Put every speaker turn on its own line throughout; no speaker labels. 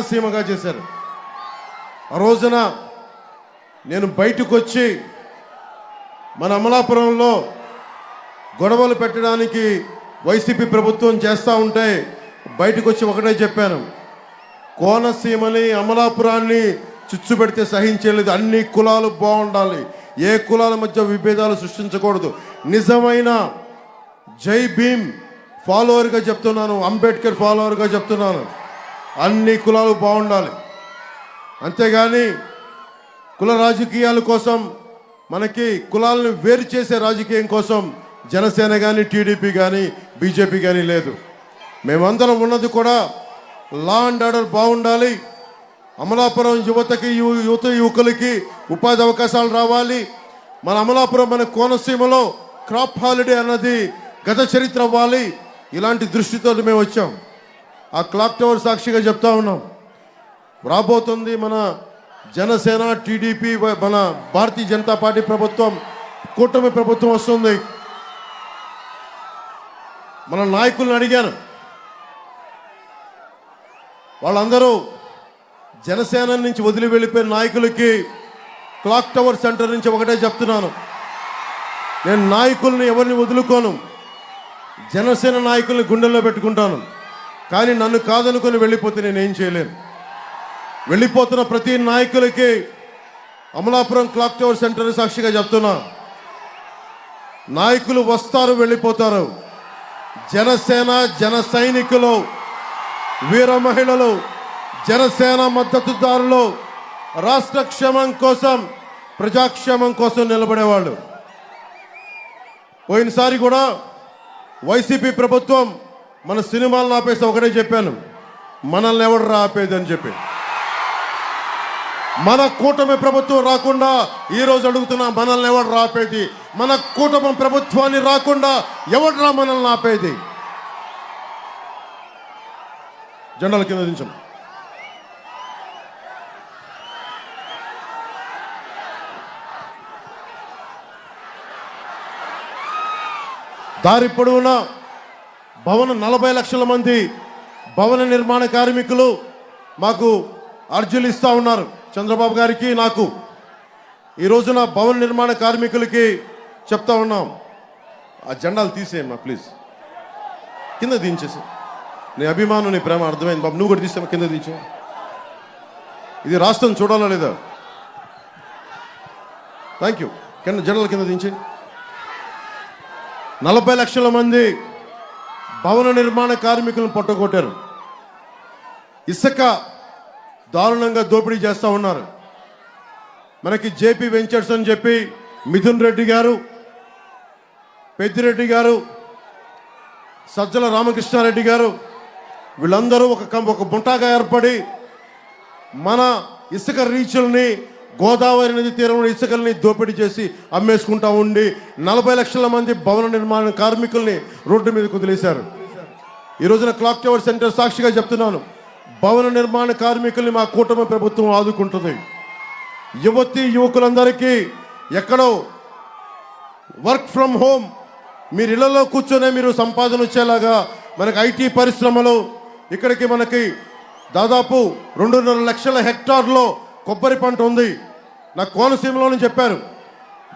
సీమగా చేశారు. ఆ రోజున నేను బయటకు వచ్చి మన అమలాపురంలో గొడవలు పెట్టడానికి వైసీపీ ప్రభుత్వం చేస్తూ ఉంటే బయటకు వచ్చి ఒకటే చెప్పాను. కోనసీమని అమలాపురాన్ని చిచ్చు పెడితే సహించలేదు. అన్ని కులాలు బాగుండాలి. ఏ కులాల మధ్య విభేదాలు సృష్టించకూడదు. నిజమైన జై భీమ్ ఫాలోవర్గా చెప్తున్నాను. అంబేద్కర్ ఫాలోవర్గా చెప్తున్నాను. అన్ని కులాలు బాగుండాలి. అంతేగాని కుల రాజకీయాల కోసం మనకి కులాలను వేరు చేసే రాజకీయం కోసం జనసేన కానీ టీడీపీ కానీ బీజేపీ కానీ లేదు. మేమందరం ఉన్నది కూడా లా అండ్ ఆర్డర్ బాగుండాలి. అమలాపురం యువతకి యువత యువకులకి ఉపాధి అవకాశాలు రావాలి. మన అమలాపురం మన కోనసీమలో క్రాప్ హాలిడే అన్నది గత చరిత్ర అవ్వాలి. ఇలాంటి దృష్టితో మేము వచ్చాం. ఆ క్లాక్ టవర్ సాక్షిగా చెప్తా ఉన్నాం. రాబోతుంది మన జనసేన టీడీపీ మన భారతీయ జనతా పార్టీ ప్రభుత్వం కూటమి ప్రభుత్వం వస్తుంది. మన నాయకులను అడిగాను. వాళ్ళందరూ జనసేన నుంచి వదిలి వెళ్ళిపోయిన నాయకులకి క్లాక్ టవర్ సెంటర్ నుంచి ఒకటే చెప్తున్నాను. నేను నాయకుల్ని ఎవరిని వదులుకోను? జనసేన నాయకుల్ని గుండెల్లో పెట్టుకుంటాను. కానీ నన్ను కాదనుకొని వెళ్ళిపోతే నేనేం చేయలేను. వెళ్ళిపోతున్న ప్రతి నాయకులకి అమలాపురం క్లాక్ టవర్ సెంటర్ సాక్షిగా చెప్తున్నా నాయకులు వస్తారు వెళ్ళిపోతారు. జనసేన జన సైనికులు వీర మహిళలు జనసేన మద్దతుదారులు రాష్ట్ర క్షేమం కోసం ప్రజాక్షేమం కోసం నిలబడేవాళ్ళు. పోయినసారి కూడా వైసీపీ ప్రభుత్వం మన సినిమాలను ఆపేస్తే ఒకటే చెప్పాను. మనల్ని ఎవడు రాపేది అని చెప్పి. మన కూటమి ప్రభుత్వం రాకుండా ఈ రోజు అడుగుతున్నా మనల్ని ఎవడు రాపేది మన కూటమి ప్రభుత్వాన్ని రాకుండా ఎవడురా మనల్ని ఆపేది? జెండాల కింద దించం. దారి పొడవునా? భవన నలభై లక్షల మంది భవన నిర్మాణ కార్మికులు మాకు అర్జీలు ఇస్తూ ఉన్నారు. చంద్రబాబు గారికి నాకు. ఈ రోజున భవన నిర్మాణ కార్మికులకి చెప్తా ఉన్నాం. ఆ జెండాలు తీసేయమ్మా ప్లీజ్. కింద దించేసి. నీ అభిమానం నీ ప్రేమ అర్థమైంది బాబు. నువ్వు కూడా తీసామా కింద దించు. ఇది రాష్ట్రం చూడాలా లేదా? థ్యాంక్ యూ కింద జెండాల కింద దించే. నలభై లక్షల మంది భవన నిర్మాణ కార్మికులను పట్టుకొట్టారు. ఇసుక దారుణంగా దోపిడీ చేస్తూ ఉన్నారు. మనకి జేపీ వెంచర్స్ అని చెప్పి మిథున్ రెడ్డి గారు పెద్దిరెడ్డి గారు సజ్జల రామకృష్ణారెడ్డి గారు వీళ్ళందరూ ఒక కం- ఒక బుంటాగా ఏర్పడి మన ఇసుక రీచుల్ని గోదావరి నది తీరంలో ఇసుకల్ని దోపిడీ చేసి అమ్మేసుకుంటా ఉండి నలభై లక్షల మంది భవన నిర్మాణ కార్మికుల్ని రోడ్డు మీద కుదిలేశారు ఈ రోజున క్లాక్ టవర్ సెంటర్ సాక్షిగా చెప్తున్నాను. భవన నిర్మాణ కార్మికుల్ని మా కూటమి ప్రభుత్వం ఆదుకుంటుంది. యువతి యువకులందరికీ ఎక్కడో వర్క్ ఫ్రమ్ హోమ్ మీరు ఇళ్ళలో కూర్చొనే మీరు సంపాదన వచ్చేలాగా మనకి ఐటీ పరిశ్రమలు ఇక్కడికి మనకి దాదాపు రెండున్నర లక్షల హెక్టార్లో కొబ్బరి పంట ఉంది. నా కోనసీమలోనే చెప్పారు.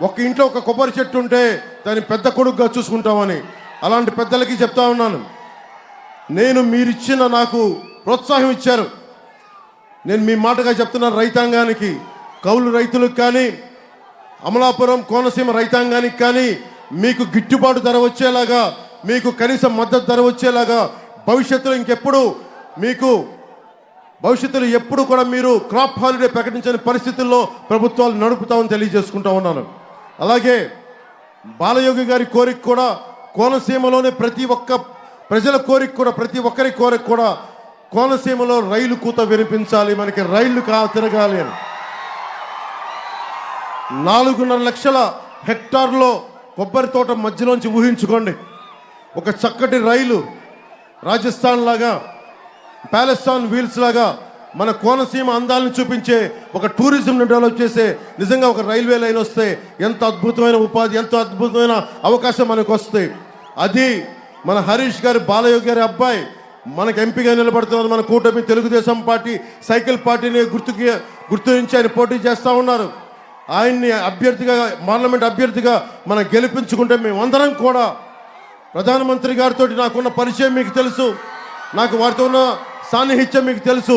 ఒక ఇంట్లో ఒక కొబ్బరి చెట్టు ఉంటే దాన్ని పెద్ద కొడుకుగా చూసుకుంటామని. అలాంటి పెద్దలకి చెప్తా ఉన్నాను. నేను మీరిచ్చిన నాకు ప్రోత్సాహం ఇచ్చారు. నేను మీ మాటగా చెప్తున్నాను రైతాంగానికి కౌలు రైతులకు కానీ అమలాపురం కోనసీమ రైతాంగానికి కానీ మీకు గిట్టుబాటు ధర వచ్చేలాగా మీకు కనీస మద్దతు ధర వచ్చేలాగా భవిష్యత్తులో ఇంకెప్పుడు మీకు భవిష్యత్తులో ఎప్పుడు కూడా మీరు క్రాప్ హాలిడే ప్రకటించని పరిస్థితుల్లో ప్రభుత్వాలు నడుపుతామని తెలియజేసుకుంటా ఉన్నాను. అలాగే బాలయోగి గారి కోరిక కూడా కోనసీమలోనే ప్రతి ఒక్క ప్రజల కోరిక కూడా ప్రతి ఒక్కరి కోరిక కూడా కోనసీమలో రైలు కూత వినిపించాలి మనకి రైళ్ళు కా తిరగాలి అని. నాలుగున్నర లక్షల హెక్టార్లో కొబ్బరి తోట మధ్యలోంచి ఊహించుకోండి. ఒక చక్కటి రైలు రాజస్థాన్ లాగా ప్యాలెస్టాన్ వీల్స్ లాగా మన కోనసీమ అందాలను చూపించే ఒక టూరిజంను డెవలప్ చేసే నిజంగా ఒక రైల్వే లైన్ వస్తే ఎంత అద్భుతమైన ఉపాధి ఎంత అద్భుతమైన అవకాశం మనకు వస్తాయి. అది మన హరీష్ గారి బాలయోగి గారి అబ్బాయి మనకు ఎంపీగా నిలబడుతున్నారు. మన కూటమి తెలుగుదేశం పార్టీ సైకిల్ పార్టీని గుర్తుకి గుర్తించి ఆయన పోటీ చేస్తూ ఉన్నారు. ఆయన్ని అభ్యర్థిగా పార్లమెంట్ అభ్యర్థిగా మనం గెలిపించుకుంటే మేమందరం కూడా ప్రధానమంత్రి గారితో నాకున్న పరిచయం మీకు తెలుసు. నాకు వారితో ఉన్న సాన్నిహిత్యం మీకు తెలుసు